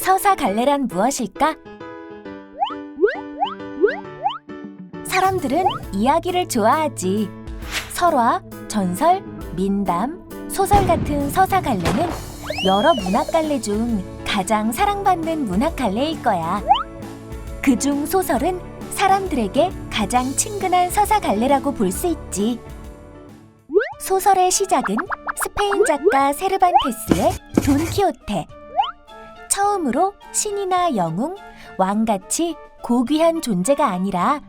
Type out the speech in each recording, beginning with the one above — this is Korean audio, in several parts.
서사 갈래란 무엇일까? 사람들은 이야기를 좋아하지. 설화, 전설, 민담, 소설 같은 서사 갈래는 여러 문학 갈래 중 가장 사랑받는 문학 갈래일 거야. 그중 소설은 사람들에게 가장 친근한 서사 갈래라고 볼 수 있지. 소설의 시작은 스페인 작가 세르반테스의 돈키호테. 처음으로 신이나 영웅, 왕같이 고귀한 존재가 아니라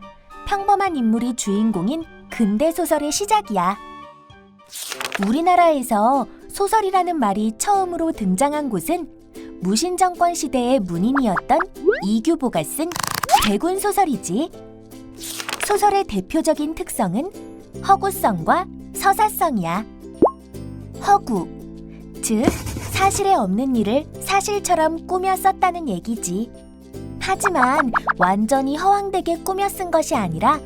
평범한 인물이 주인공인 근대 소설의 시작이야. 우리나라에서 소설이라는 말이 처음으로 등장한 곳은 무신정권 시대의 문인이었던 이규보가 쓴 대군 소설이지. 소설의 대표적인 특성은 허구성과 서사성이야. 허구, 즉 사실에 없는 일을 사실처럼 꾸며 썼다는 얘기지. 하지만 완전히 허황되게 꾸며 쓴 것이 아니라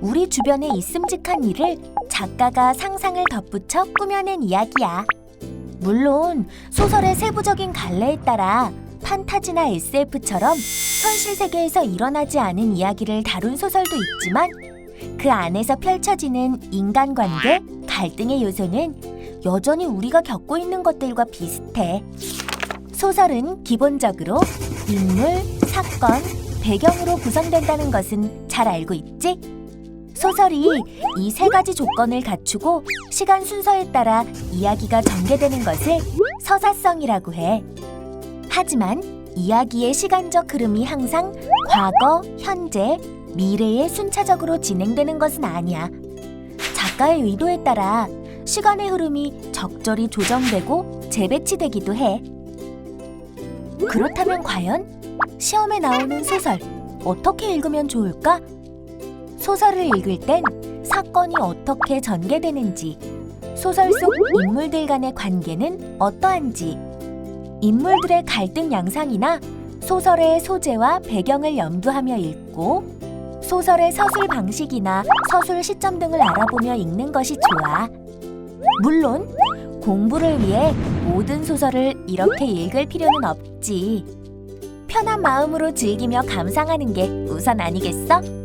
우리 주변에 있음직한 일을 작가가 상상을 덧붙여 꾸며낸 이야기야. 물론 소설의 세부적인 갈래에 따라 판타지나 SF처럼 현실 세계에서 일어나지 않은 이야기를 다룬 소설도 있지만 그 안에서 펼쳐지는 인간관계, 갈등의 요소는 여전히 우리가 겪고 있는 것들과 비슷해. 소설은 기본적으로 인물, 사건, 배경으로 구성된다는 것은 잘 알고 있지? 소설이 이 세 가지 조건을 갖추고 시간 순서에 따라 이야기가 전개되는 것을 서사성이라고 해. 하지만 이야기의 시간적 흐름이 항상 과거, 현재, 미래에 순차적으로 진행되는 것은 아니야. 작가의 의도에 따라 시간의 흐름이 적절히 조정되고 재배치되기도 해. 그렇다면 과연 시험에 나오는 소설 어떻게 읽으면 좋을까? 소설을 읽을 땐 사건이 어떻게 전개되는지, 소설 속 인물들 간의 관계는 어떠한지, 인물들의 갈등 양상이나 소설의 소재와 배경을 염두하며 읽고, 소설의 서술 방식이나 서술 시점 등을 알아보며 읽는 것이 좋아. 물론 공부를 위해 모든 소설을 이렇게 읽을 필요는 없지. 편한 마음으로 즐기며 감상하는 게 우선 아니겠어?